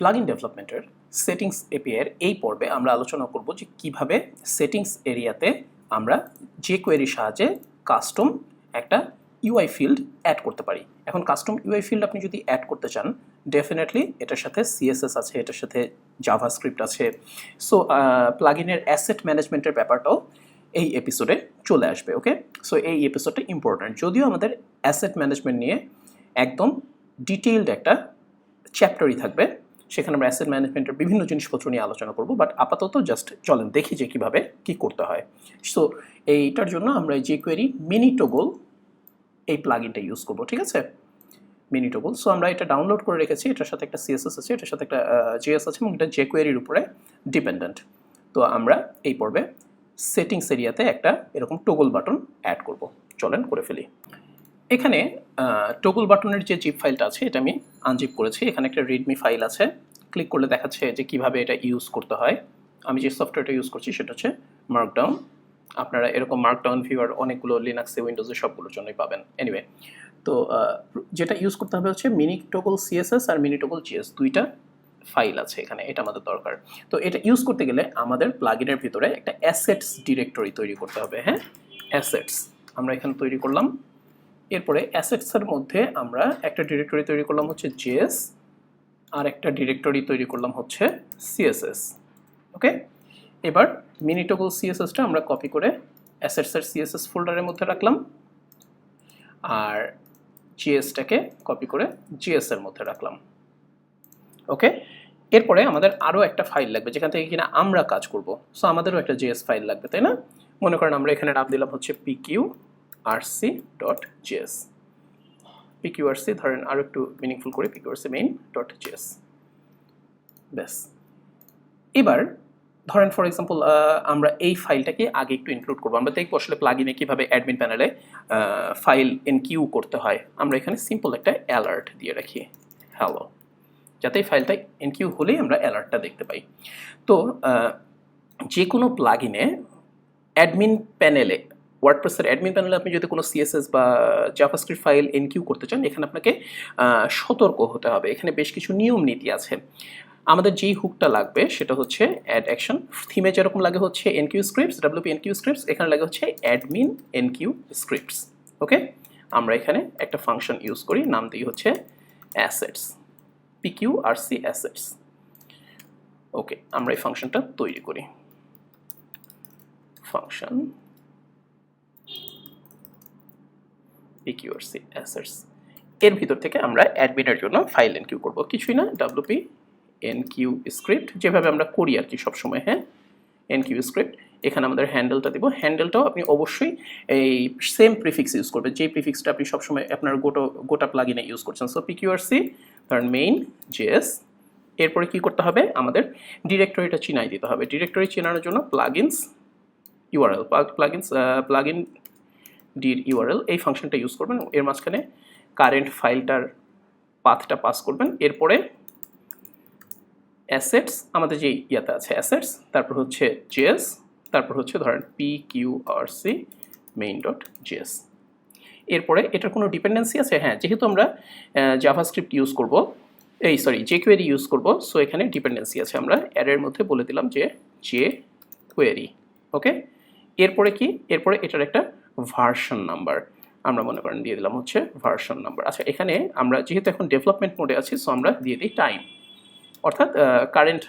Plugin ডেভেলপমেন্টের settings এপিআইয়ের এই পর্বে আমরা আলোচনা করব যে কীভাবে সেটিংস এরিয়াতে আমরা যে কোয়েরির সাহায্যে কাস্টম একটা ইউআই ফিল্ড অ্যাড করতে পারি। এখন কাস্টম ইউআই ফিল্ড আপনি যদি অ্যাড করতে চান ডেফিনেটলি এটার সাথে সিএসএস আছে, এটার সাথে জাভা স্ক্রিপ্ট আছে সো প্লাগইনের অ্যাসেট ম্যানেজমেন্টের ব্যাপারটাও এই এপিসোডে চলে আসবে ওকে সো এই এপিসোডটা ইম্পর্ট্যান্ট যদিও আমাদের অ্যাসেট ম্যানেজমেন্ট নিয়ে একদম ডিটেইলড একটা চ্যাপ্টারই থাকবে সেখানে আমরা অ্যাসেট ম্যানেজমেন্টের বিভিন্ন জিনিসপত্র নিয়ে আলোচনা করব বাট আপাতত জাস্ট চলেন দেখি যে কীভাবে কী করতে হয়। সো এইটার জন্য আমরা যে কোয়েরি মিনি টোগল এই প্লাগইনটা ইউজ করব, ঠিক আছে? মিনি টোগল সো আমরা এটা ডাউনলোড করে রেখেছি, এটার সাথে একটা সিএসএস আছে, এটার সাথে একটা জিএস আছে এবং এটা যে কোয়েরির উপরে ডিপেন্ডেন্ট তো আমরা এই পর্বে সেটিংস এরিয়াতে একটা এরকম টোগল বাটন অ্যাড করব। চলেন করে ফেলি। এখানে টোগল বাটনের যে জিপ ফাইলটা আছে, এটা আমি আনজিপ করেছি। এখানে একটা রিডমি ফাইল আছে। ক্লিক করলে দেখাচ্ছে যে কীভাবে এটা ইউজ করতে হয়। আমি যে সফটওয়্যারটা ইউজ করছি, সেটা হচ্ছে মার্কডাউন আপনারা এরকম মার্কডাউন ভিউয়ার অনেকগুলো লিনাক্সে উইন্ডোজে সবগুলোর জন্যই পাবেন। এনিওয়ে তো যেটা ইউজ করতে হবে হচ্ছে মিনি টোগল সিএসএস আর মিনি টোগল জিএস দুইটা ফাইল আছে এখানে। এটা আমাদের দরকার। তো এটা ইউজ করতে গেলে আমাদের প্লাগিনের ভিতরে একটা অ্যাসেটস ডিরেক্টরি তৈরি করতে হবে হ্যাঁ? অ্যাসেটস আমরা এখানে তৈরি করলাম। এরপরে অ্যাসেটসের মধ্যে আমরা একটা ডিরেক্টরি তৈরি করলাম হচ্ছে জেএস আর একটা ডিরেক্টরি তৈরি করলাম হচ্ছে সিএসএস ওকে এবার মিনিটোগল সিএসএসটা আমরা কপি করে অ্যাসেটসের সিএসএস ফোল্ডারের মধ্যে রাখলাম, আর জিএসটাকে কপি করে জিএস এর মধ্যে রাখলাম ওকে এরপরে আমাদের আরও একটা ফাইল লাগবে যেখান থেকে কিনা আমরা কাজ করব। সো আমাদেরও একটা জিএস ফাইল লাগবে, তাই না? মনে করেন আমরা এখানে নাম দিলাম হচ্ছে পিকিউ আরসি ডট ধরেন আরও একটু মিনিংফুল করে পিকিউআরসি মেইন ডট ব্যাস। এবার ধরেন ফর এক্সাম্পল আমরা এই ফাইলটাকে আগে একটু ইনক্লুড করব। আমরা দেখব আসলে প্লাগইনে কীভাবে অ্যাডমিন প্যানেলে ফাইল এনকিউ করতে হয়। আমরা এখানে সিম্পল একটা অ্যালার্ট দিয়ে রাখি। হ্যালো যাতে এই ফাইলটা এনকিউ হলেই আমরা অ্যালার্টটা দেখতে পাই। তো যে কোনো প্লাগইনে অ্যাডমিন প্যানেলে ওয়ার্ডপ্রেসের অ্যাডমিন প্যানেলে আপনি যদি কোনো সিএসএস বা জাভাস্ক্রিপ্ট ফাইল এনকিউ করতে চান, এখানে আপনাকে সতর্ক হতে হবে। এখানে বেশ কিছু নিয়ম নীতি আছে। আমাদের যেই হুকটা লাগবে সেটা হচ্ছে অ্যাড অ্যাকশন থিমে যেরকম লাগে হচ্ছে enqueue scripts WP enqueue scripts এখানে লাগে হচ্ছে অ্যাডমিন এনকিউ স্ক্রিপ্টস ওকে আমরা এখানে একটা ফাংশন ইউজ করি, নাম দিই হচ্ছে assets P Q R C assets okay আমরা এই ফাংশনটা তৈরি করি। ফাংশন পিকিউআরসি অ্যাসেটস এর ভিতর থেকে আমরা অ্যাডমিনের জন্য ফাইল এনকিউ করব। কিছুই না ডাব্লিউপি এনকিউ স্ক্রিপ্ট যেভাবে আমরা করি আর কি সবসময় হ্যাঁ? এনকিউ স্ক্রিপ্ট এখানে আমাদের হ্যান্ডেলটা দেবো। হ্যান্ডেলটাও আপনি অবশ্যই এই সেম প্রিফিক্স ইউজ করবেন। যে প্রিফিক্সটা আপনি সবসময় আপনার গোটা গোটা প্লাগিনে ইউজ করছেন। সো পিকিউআরসি ধরেন মেইন জেএস এরপরে কি করতে হবে? আমাদের ডিরেক্টরিটা চিনাই দিতে হবে। ডিরেক্টরি চেনানোর জন্য plugins URL plugins plugin dir URL, এই ফাংশনটা ইউজ করবেন। এর মাঝখানে কারেন্ট ফাইলটার পাথটা পাস করবেন। এরপরে অ্যাসেটস আমাদের যে ইয়াতে আছে অ্যাসেটস তারপর হচ্ছে জেএস তারপর হচ্ছে ধরেন P Q R C main dot JS এরপরে এটার কোনো ডিপেন্ডেন্সি আছে? হ্যাঁ যেহেতু আমরা জাভাস্ক্রিপ্ট ইউজ করব, এই সরি যে কোয়েরি ইউজ করব সো এখানে ডিপেন্ডেন্সি আছে। আমরা অ্যাডের মধ্যে বলে দিলাম যে যে কোয়েরি ওকে এরপরে কি? এরপরে এটার একটা ভার্সন নাম্বার আমরা মনে করেন দিয়ে দিলাম হচ্ছে ভার্সন নাম্বার আচ্ছা এখানে আমরা যেহেতু এখন ডেভেলপমেন্ট মোডে আছি সো আমরা দিয়ে দিই টাইম অর্থাৎ কারেন্ট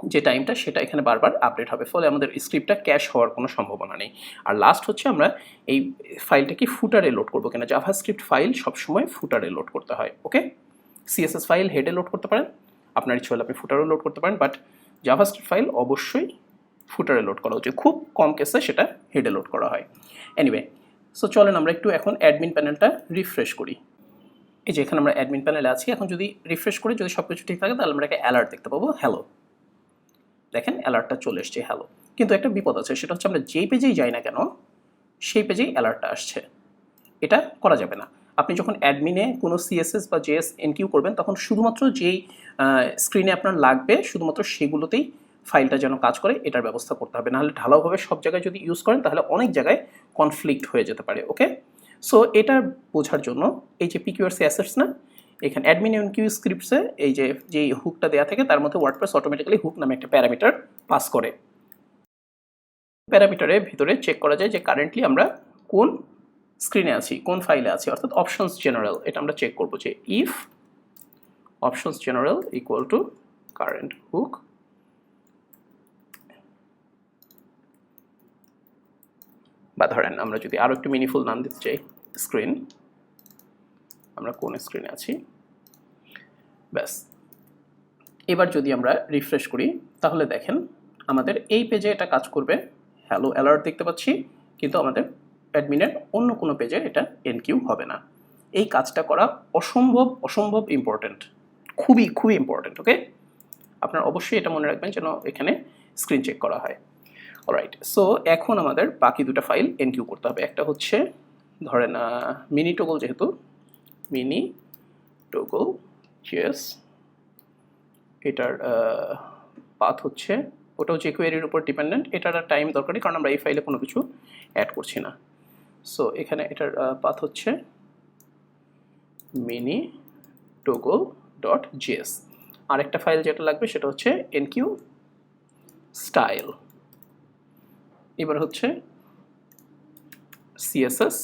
যে টাইমটা সেটা এখানে বারবার আপডেট হবে। ফলে আমাদের স্ক্রিপ্টটা ক্যাশ হওয়ার কোনো সম্ভাবনা নেই। আর লাস্ট হচ্ছে আমরা এই ফাইলটাকে ফুটারে লোড করব কিনা? জাভা স্ক্রিপ্ট ফাইল সবসময় ফুটারে লোড করতে হয় ওকে সিএসএস ফাইল হেডে লোড করতে পারেন। আপনার ইচ্ছে হলে আপনি ফুটারও লোড করতে পারেন বাট জাভা স্ক্রিপ্ট ফাইল অবশ্যই ফুটারে লোড করা উচিত। খুব কম কেসে সেটা হেডে লোড করা হয়। এনিওয়ে সো চলেন আমরা একটু এখন অ্যাডমিন প্যানেলটা রিফ্রেশ করি। এই যে এখানে আমরা অ্যাডমিন প্যানেলে আছি, এখন যদি রিফ্রেশ করি, যদি সব কিছু ঠিক থাকে, তাহলে আমরা একটা অ্যালার্ট দেখতে পাবো। হ্যালো দেখেন অ্যালার্টটা চলে এসছে হ্যালো কিন্তু একটা বিপদ আছে, সেটা হচ্ছে আমরা যেই পেজেই যাই না কেন, সেই পেজেই অ্যালার্টটা আসছে। এটা করা যাবে না। আপনি যখন অ্যাডমিনে কোনো সিএসএস বা জেএস এনকিউ করবেন, তখন শুধুমাত্র যেই স্ক্রিনে আপনার লাগবে, শুধুমাত্র সেগুলোতেই ফাইলটা যেন কাজ করে, এটার ব্যবস্থা করতে হবে। নাহলে ঢালাওভাবে সব জায়গায় যদি ইউজ করেন, তাহলে অনেক জায়গায় কনফ্লিক্ট হয়ে যেতে পারে ওকে সো এটা বোঝার জন্য এই যে পিকিউআরসি অ্যাসেটস না, এখানে অ্যাডমিন কিউ স্ক্রিপ্টসে এই যে যে হুকটা দেওয়া থাকে, তার মধ্যে ওয়ার্ডপ্রেস অটোমেটিক্যালি হুক নামে একটা প্যারামিটার পাস করে। প্যারামিটারের ভিতরে চেক করা যায় যে কারেন্টলি আমরা কোন স্ক্রিনে আছি, কোন ফাইলে আছি, অর্থাৎ অপশনস জেনারেল এটা আমরা চেক করব যে if options general equal to current hook বা ধরেন আমরা যদি আরও একটু মিনিফুল নাম দিতে চাই স্ক্রিন আমরা কোন স্ক্রিনে আছি? ব্যাস। এবার যদি আমরা রিফ্রেশ করি, তাহলে দেখেন আমাদের এই পেজে এটা কাজ করবে। হ্যালো অ্যালার্ট দেখতে পাচ্ছি, কিন্তু আমাদের অ্যাডমিনের অন্য কোনো পেজে এটা এনকিউ হবে না। এই কাজটা করা অসম্ভব অসম্ভব ইম্পর্ট্যান্ট খুবই খুবই ইম্পর্ট্যান্ট ওকে আপনার অবশ্যই এটা মনে রাখবেন যেন এখানে স্ক্রিন চেক করা হয়। অলরাইট সো এখন আমাদের বাকি দুটো ফাইল এনকিউ করতে হবে। একটা হচ্ছে, ধরেন মিনি টোগল যেহেতু মিনি টোগল জিএস এটার পাথ হচ্ছে, ওটাও যে কোয়েরির উপর ডিপেন্ডেন্ট এটার টাইম দরকারি কারণ আমরা এই ফাইলে কোনো কিছু অ্যাড করছি না। সো এখানে এটার পাথ হচ্ছে মিনি টোগল ডট জিএস আরেকটা ফাইল যেটা লাগবে, সেটা হচ্ছে এনকিউ স্টাইল এবার হচ্ছে সিএসএস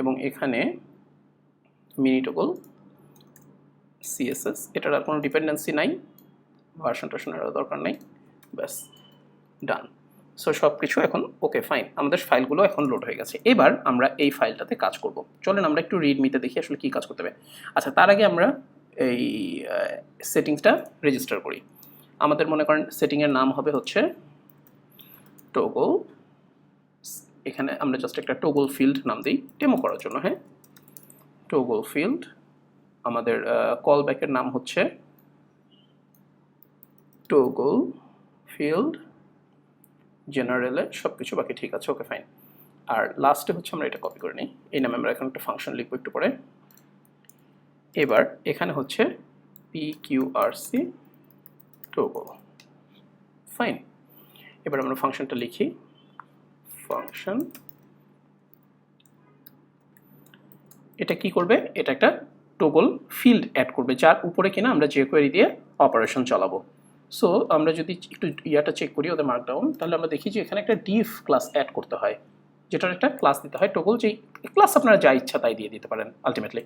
এবং এখানে মিনিটোগল সিএসএস এটার আর কোনো ডিপেন্ডেন্সি নাই ভার্সন টার্সনের দরকার নেই, ব্যাস ডান সো সব কিছু এখন ওকে ফাইন আমাদের ফাইলগুলো এখন লোড হয়ে গেছে। এবার আমরা এই ফাইলটাতে কাজ করব। চলেন আমরা একটু রিডমিতে দেখি আসলে কী কাজ করতে হবে। আচ্ছা তার আগে আমরা এই সেটিংসটা রেজিস্টার করি। আমাদের মনে করেন সেটিংয়ের নাম হবে হচ্ছে টোগল এখানে আমরা জাস্ট একটা টোগল ফিল্ড নাম দিই ডেমো করার জন্য হ্যাঁ? টোগল ফিল্ড আমাদের কল ব্যাকের নাম হচ্ছে টোগল ফিল্ড জেনারেলে সব কিছু বাকি ঠিক আছে ওকে ফাইন আর লাস্টে হচ্ছে আমরা এটা কপি করে নিই। এই নামে আমরা এখন একটা ফাংশন লিখব একটু পরে। এবার এখানে হচ্ছে P Q R C toggle fine এবার আমরা ফাংশনটা লিখি। ফাংশন। এটা কি করবে? এটা একটা টোগল ফিল্ড অ্যাড করবে, যার উপরে কিনা আমরা যে কোয়েরি দিয়ে অপারেশন চালাবো। সো আমরা যদি একটু ইয়াটা চেক করি, ওদের মার্কডাউন তাহলে আমরা দেখি যে এখানে একটা ডিফ ক্লাস অ্যাড করতে হয়, যেটার একটা ক্লাস দিতে হয় টোগল যেই ক্লাস আপনারা যা ইচ্ছা তাই দিয়ে দিতে পারেন আলটিমেটলি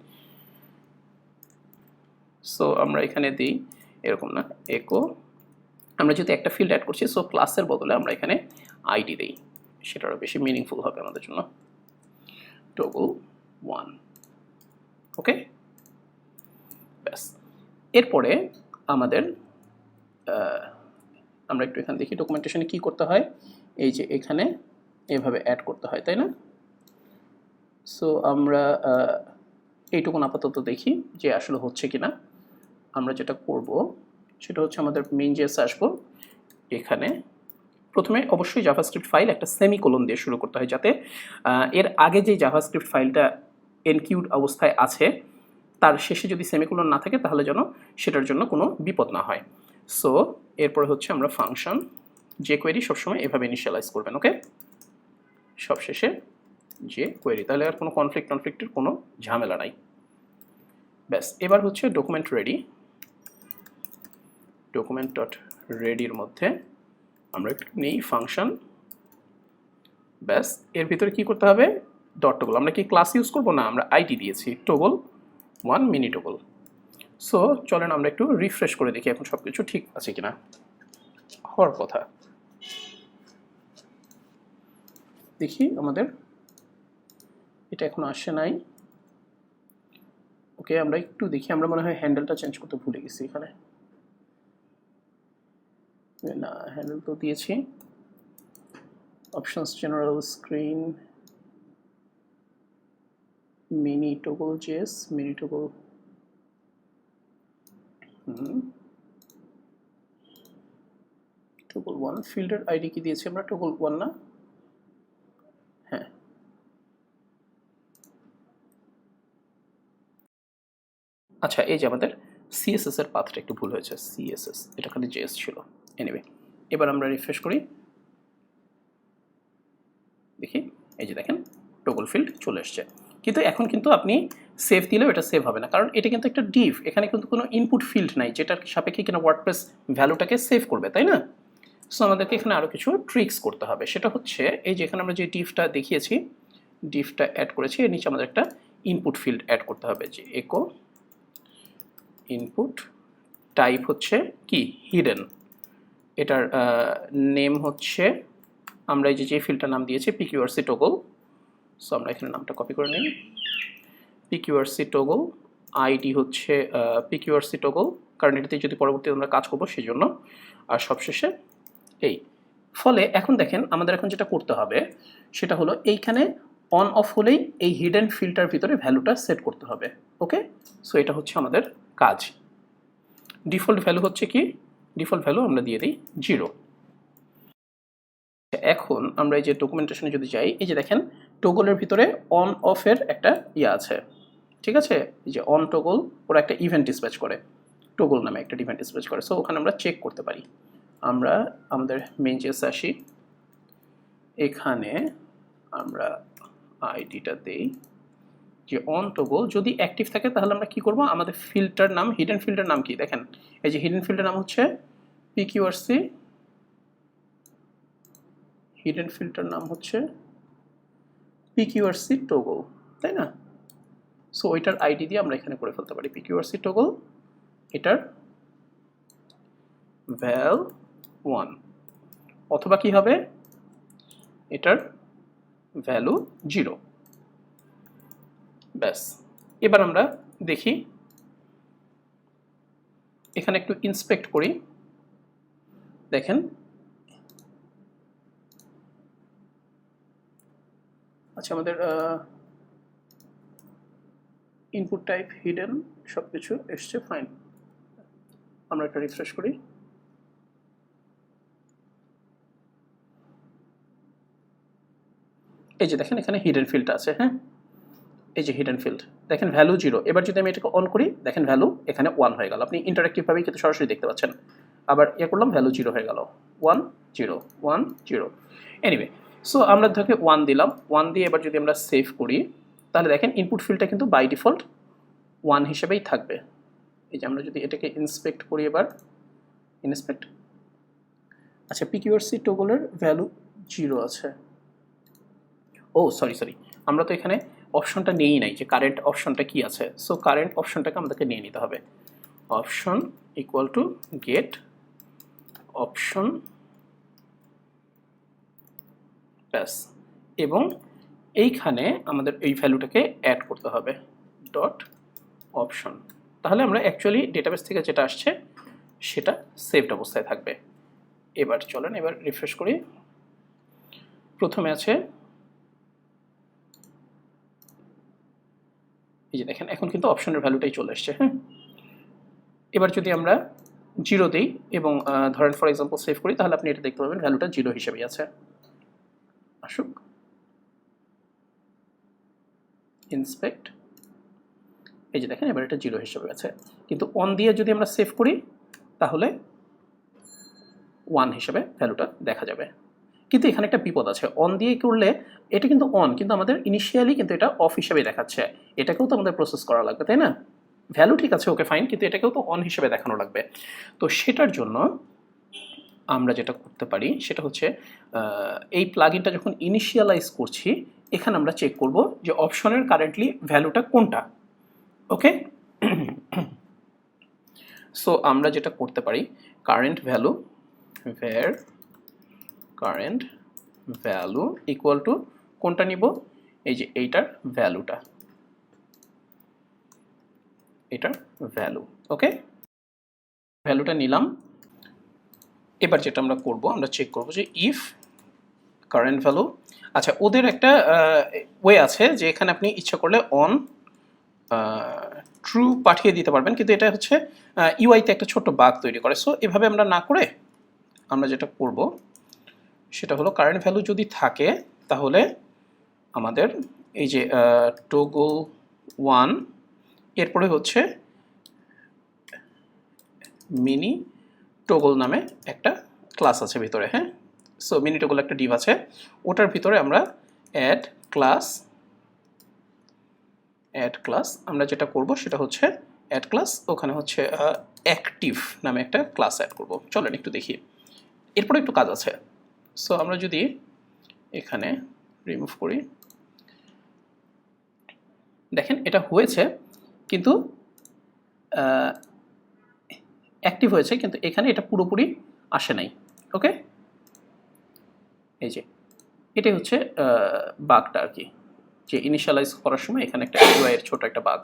সো আমরা এখানে দিই, এরকম না একো আমরা যেহেতু একটা ফিল্ড অ্যাড করছি সো ক্লাসের বদলে আমরা এখানে আইডি দিই। সেটা আরও বেশি মিনিংফুল হবে আমাদের জন্য। টোগল ওয়ান ওকে ব্যাস। এরপরে আমাদের আমরা একটু এখানে দেখি ডকুমেন্টেশনে কী করতে হয়। এই যে এখানে এভাবে অ্যাড করতে হয়, তাই না? সো আমরা এইটুকুন আপাতত দেখি যে আসলে হচ্ছে কি না আমরা যেটা করব সেটা হচ্ছে আমাদের মেইন জেস আসব এখানে প্রথমে অবশ্যই জাভাস্ক্রিপ্ট ফাইল একটা সেমিকোলন দিয়ে শুরু করতে হয় যাতে এর আগে যে জাভাস্ক্রিপ্ট ফাইলটা এনকিউড অবস্থায় আছে, তার শেষে যদি সেমিকোলন না থাকে তাহলে যেন সেটার জন্য কোনো বিপদ না হয়। সো এরপরে হচ্ছে আমরা ফাংশন যে কোয়েরি সবসময় এভাবে ইনিশিয়ালাইজ করবেন ওকে সব শেষে যে কোয়েরি তাহলে আর কোনো কনফ্লিক্ট কনফ্লিক্টের কোনো ঝামেলা নাই। ব্যাস, এবার হচ্ছে ডকুমেন্ট রেডি ডকুমেন্ট ডট রেডির মধ্যে আমরা একটু নেই ফাংশন ব্যাস। এর ভিতরে কি করতে হবে? ডট টোগল আমরা কি ক্লাস ইউজ করব? না, আমরা আইডি দিয়েছি। Toggle one mini toggle so চলেন আমরা একটু রিফ্রেশ করে দেখি এখন সব কিছু ঠিক আছে কিনা। হওয়ার কথা। দেখি আমাদের। এটা এখন আসে নাই। ওকে আমরা একটু দেখি। আমরা মনে হয় হ্যান্ডেলটা চেঞ্জ করতে ভুলে গেছি এখানে। না হ্যান্ডেল তো দিয়েছি। Options general screen mini toggle JS mini toggle toggle one ফিল্ডের আইডি কি দিয়েছি আমরা? টোগল ওয়ান না? হ্যাঁ। আচ্ছা এই যে আমাদের সিএসএস এর পাথটা একটু ভুল হয়েছে। সিএসএস এটা খালি জেএস ছিল। এনিওয়ে এবার আমরা রিফ্রেশ করি। দেখি, এই যে দেখেন টোগল ফিল্ড চলে এসছে। কিন্তু এখন কিন্তু আপনি সেভ দিলেও এটা সেভ হবে না। কারণ এটা কিন্তু একটা ডিভ এখানে কিন্তু কোনো ইনপুট ফিল্ড নাই, যেটার সাপেক্ষে কিনা ওয়ার্ডপ্রেস ভ্যালুটাকে সেভ করবে, তাই না? সো আমাদেরকে এখানে আরও কিছু ট্রিক্স করতে হবে। সেটা হচ্ছে, এই যে এখানে আমরা যে ডিভটা দেখিয়েছি ডিভটা অ্যাড করেছি, এর নিচে আমাদের একটা ইনপুট ফিল্ড অ্যাড করতে হবে। যে একো ইনপুট টাইপ হচ্ছে কি? হিডেন এটার নেম হচ্ছে, আমরা এই যে যে ফিল্ডটার নাম দিয়েছি পিকিউআরসি টোগল সো আমরা এখানে নামটা কপি করে নিই। পিকিউআরসি টোগল আইডি হচ্ছে পিকিউআরসি টোগল কারণ এটাতে যদি পরবর্তীতে আমরা কাজ করব সেই জন্য আর সবশেষে, এই। ফলে, এখন দেখেন, আমাদের এখন যেটা করতে হবে, সেটা হলো এইখানে অন অফ হলেই এই হিডেন ফিল্টার ভিতরে ভ্যালুটা সেট করতে হবে। ওকে সো এটা হচ্ছে আমাদের কাজ। ডিফল্ট ভ্যালু হচ্ছে কি? ডিফল্ট ভ্যালু আমরা দিয়ে দিই জিরো। এখন আমরা এই যে ডকুমেন্টেশনে যদি যাই, এই যে দেখেন টোগলের ভিতরে অন অফের একটা ইয়ে আছে। ঠিক আছে? এই যে অন টোগল ওরা একটা ইভেন্ট ডিসপ্যাচ করে। টোগল নামে একটা ইভেন্ট ডিসপ্যাচ করে। সো ওখানে আমরা চেক করতে পারি। আমরা আমাদের মেন মেঞ্জেস আসি। এখানে আমরা আইডিটা দেই। যে অন টোগল যদি অ্যাক্টিভ থাকে, তাহলে আমরা কি করব? আমাদের ফিল্টার নাম হিডেন ফিল্টার নাম কি? দেখেন, এই যে হিডেন ফিল্টার নাম হচ্ছে পিকিউআরসি হিডেন ফিল্টার নাম হচ্ছে পিকিউআরসি টোগল তাই না? সো ওইটার আইডি দিয়ে আমরা এখানে করে ফেলতে পারি পিকিউআরসি টোগল এটার ভ্যাল ওয়ান অথবা কি হবে? এটার ভ্যালু জিরো ব্যাস, এবার আমরা দেখি, এখানে একটু ইন্সপেক্ট করি। দেখেন। আচ্ছা আমাদের ইনপুট টাইপ হিডেন সব কিছু এসছে ফাইন আমরা একটা রিফ্রেশ করি। এই যে দেখেন, এখানে হিডেন ফিল্ড আছে হ্যাঁ? এই যে হিডেন ফিল্ড দেখেন ভ্যালু জিরো এবার যদি আমি এটাকে অন করি, দেখেন ভ্যালু এখানে ওয়ান হয়ে গেল। আপনি ইন্টারাক্টিভভাবেই কিন্তু সরাসরি দেখতে পাচ্ছেন। আবার ইয়ে করলাম ভ্যালু জিরো হয়ে গেল। One zero one zero anyway so আমরা ধরকে ওয়ান দিলাম। ওয়ান দিয়ে এবার যদি আমরা সেভ করি, তাহলে দেখেন ইনপুট ফিল্ডটা কিন্তু বাই ডিফল্ট ওয়ান হিসেবেই থাকবে। এই যে আমরা যদি এটাকে ইন্সপেক্ট করি এবার ইন্সপেক্ট আচ্ছা পিকিউআরসি টোগলের ভ্যালু জিরো আছে। ও সরি সরি আমরা তো এখানে অপশনটা নিয়েই নাই যে কারেন্ট অপশনটা কি আছে। সো কারেন্ট অপশনটাকে আমাদেরকে নিয়ে নিতে হবে। Option equal to get option ব্যাস। এবং এইখানে আমাদের এই ভ্যালুটাকে অ্যাড করতে হবে ডট অপশন তাহলে আমরা অ্যাকচুয়ালি ডেটাবেস থেকে যেটা আসছে, সেটা সেভড অবস্থায় থাকবে। এবার চলেন, এবার রিফ্রেশ করি। প্রথমে আছে, এই যে দেখেন, এখন কিন্তু অপশনের ভ্যালুটাই চলে এসছে হ্যাঁ? এবার যদি আমরা জিরো দিই এবং ধরেন ফর এক্সাম্পল সেভ করি, তাহলে আপনি এটা দেখতে পাবেন ভ্যালুটা জিরো হিসেবেই আছে। আসুক। ইন্সপেক্ট এই যে দেখেন, এবার এটা জিরো হিসেবে আছে। কিন্তু অন দিয়ে যদি আমরা সেভ করি, তাহলে ওয়ান হিসেবে ভ্যালুটা দেখা যাবে। কিন্তু এখানে একটা বিপদ আছে। অন দিয়ে করলে এটা কিন্তু অন কিন্তু আমাদের ইনিশিয়ালি কিন্তু এটা অফ হিসেবে দেখাচ্ছে। এটাকেও তো আমাদের প্রসেস করা লাগবে, তাই না? ভ্যালু ঠিক আছে ওকে ফাইন কিন্তু এটাকেও তো অন হিসেবে দেখানো লাগবে। তো সেটার জন্য আমরা যেটা করতে পারি, সেটা হচ্ছে এই প্লাগইনটা যখন ইনিশিয়ালাইজ করছি, এখানে আমরা চেক করব যে অপশনের কারেন্টলি ভ্যালুটা কোনটা ওকে সো আমরা যেটা করতে পারি current value var current value equal to কোনটা নিব? এই যে এইটার ভ্যালুটা এটার ভ্যালু ওকে ভ্যালুটা নিলাম। এবার যেটা আমরা করব, আমরা চেক করব যে ইফ কারেন্ট ভ্যালু আচ্ছা ওদের একটা ওয়ে আছে যে এখানে আপনি ইচ্ছা করলে অন ট্রু পাঠিয়ে দিতে পারবেন, কিন্তু এটা হচ্ছে ইউআইতে একটা ছোট্ট বাগ তৈরি করে। সো এভাবে আমরা না করে আমরা যেটা করব, সেটা হলো কারেন্ট ভ্যালু যদি থাকে, তাহলে আমাদের এই যে টোগল ওয়ান এরপরে হচ্ছে মিনি টোগল নামে একটা ক্লাস আছে ভিতরে হ্যাঁ? সো মিনি টোগল একটা ডিভ আছে। ওটার ভিতরে আমরা অ্যাড ক্লাস অ্যাড ক্লাস আমরা যেটা করব সেটা হচ্ছে অ্যাড ক্লাস ওখানে হচ্ছে অ্যাক্টিভ নামে একটা ক্লাস অ্যাড করব। চলেন একটু দেখি। এরপরে একটু কাজ আছে। সো আমরা যদি এখানে রিমুভ করি। দেখেন, এটা হয়েছে কিন্তু অ্যাক্টিভ হয়েছে, কিন্তু এখানে এটা পুরোপুরি আসে নাই ওকে এই যে, এটাই হচ্ছে বাঘটা আর কি, যে ইনিশিয়ালাইজ করার সময় এখানে একটা ইউআই এর ছোট একটা বাঘ।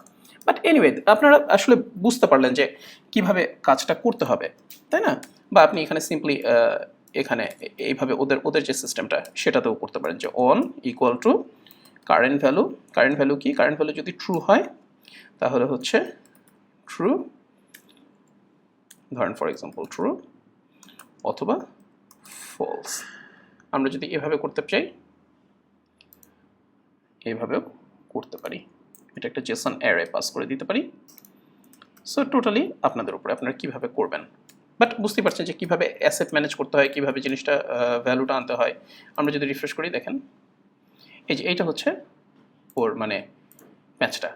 বাট এনিওয়ে আপনারা আসলে বুঝতে পারলেন যে কীভাবে কাজটা করতে হবে, তাই না? বা আপনি এখানে সিম্পলি এখানে এইভাবে ওদের ওদের যে সিস্টেমটা সেটাতেও করতে পারেন যে on equal to current value current value কি? কারেন্ট ভ্যালু যদি ট্রু হয় তাহলে হচ্ছে ট্রু ধরেন ফর এক্সাম্পল ট্রু অথবা ফলস আমরা যদি এভাবে করতে চাই এইভাবেও করতে পারি। এটা একটা জেসন অ্যারে পাস করে দিতে পারি। সো টোটালি আপনাদের উপরে আপনারা কীভাবে করবেন? বাট বুঝতে পারছেন যে কীভাবে অ্যাসেট ম্যানেজ করতে হয়, কীভাবে জিনিসটা ভ্যালুটা আনতে হয়। আমরা যদি রিফ্রেশ করি, দেখেন। এই যে এইটা হচ্ছে ওর মানে ম্যাচটা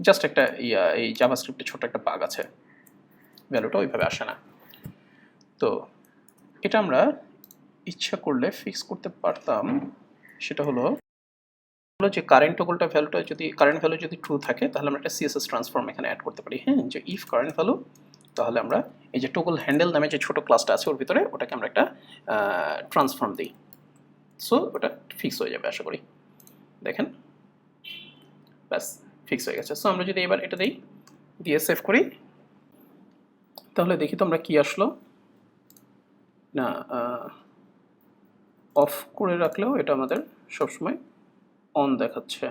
জাস্ট একটা, ইয়া, এই জাভাস্ক্রিপ্টে ছোট একটা বাগ আছে। ভ্যালুটা ওইভাবে আসে না। তো, এটা আমরা ইচ্ছা করলে ফিক্স করতে পারতাম। সেটা হলো হলো যে কারেন্ট টোকলটা ভ্যালুটা যদি কারেন্ট ভ্যালু যদি ট্রু থাকে, তাহলে আমরা একটা সিএসএস ট্রান্সফর্ম এখানে অ্যাড করতে পারি। হ্যাঁ যে ইফ কারেন্ট ভ্যালু তাহলে আমরা এই যে টোকল হ্যান্ডেল নামে যে ছোট ক্লাসটা আছে, ওর ভিতরে ওটাকে আমরা একটা ট্রান্সফর্ম দিই। সো ওটা ফিক্স হয়ে যাবে, আশা করি। দেখেন? ব্যাস। ফিক্স হয়ে গেছে। সো আমরা যদি এবার এটা দিই, দিয়ে সেভ করি, তাহলে দেখি তোমরা কি আসলো। না অফ করে রাখলেও এটা আমাদের সবসময় অন দেখাচ্ছে।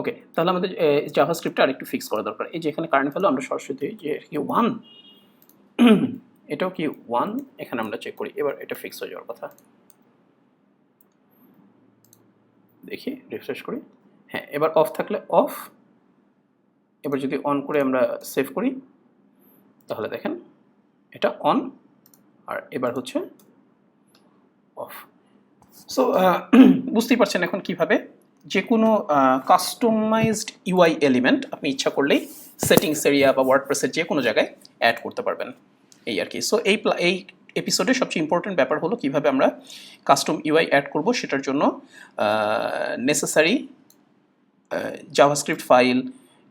ওকে তাহলে আমাদের জাভা স্ক্রিপ্টটা আরেকটু ফিক্স করা দরকার। এই যে এখানে কারেন্ট ভ্যালু আমরা সরাসরি যে কি ওয়ান এটাও কি ওয়ান এখানে আমরা চেক করি। এবার এটা ফিক্স হয়ে যাওয়ার কথা। দেখি রিফ্রেশ করি। হ্যাঁ এবার অফ থাকলে অফ এবার যদি অন করে আমরা সেভ করি, তাহলে দেখেন এটা অন আর এবার হচ্ছে অফ সো বুঝতেই পারছেন এখন কীভাবে? যে কোনো কাস্টমাইজড ইউআই এলিমেন্ট আপনি ইচ্ছা করলেই সেটিংস এরিয়া বা ওয়ার্ডপ্রেসের যে কোনো জায়গায় অ্যাড করতে পারবেন। এই আর কি। সো এই এই এপিসোডে সবচেয়ে ইম্পর্টেন্ট ব্যাপার হলো কীভাবে আমরা কাস্টম ইউআই অ্যাড করব সেটার জন্য necessary JavaScript file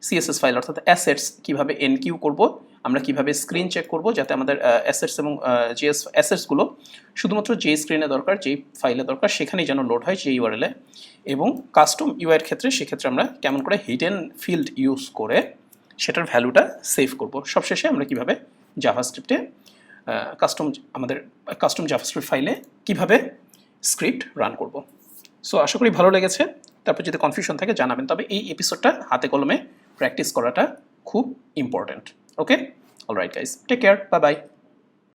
CSS file অর্থাৎ অ্যাসেটস কীভাবে এনকিউ করব, আমরা কীভাবে স্ক্রিন চেক করব যাতে আমাদের অ্যাসেটস এবং জিএস অ্যাসেটসগুলো শুধুমাত্র যে স্ক্রিনে দরকার যেই ফাইলে দরকার, সেখানেই যেন লোড হয়, যে ইউআরএলে এবং কাস্টম ইউআইয়ের ক্ষেত্রে সেক্ষেত্রে আমরা কেমন করে হিডেন ফিল্ড ইউজ করে সেটার ভ্যালুটা সেভ করব। সবশেষে আমরা কীভাবে জাভাস্ক্রিপ্টে কাস্টম আমাদের কাস্টম জাভাস্ক্রিপ্ট ফাইলে কীভাবে স্ক্রিপ্ট রান করব। সো আশা করি ভালো লেগেছে। তারপর যদি কনফিউশন থাকে জানাবেন। তবে এই এপিসোডটা হাতে কলমে প্র্যাকটিস করাটা খুব important okay alright guys take care bye bye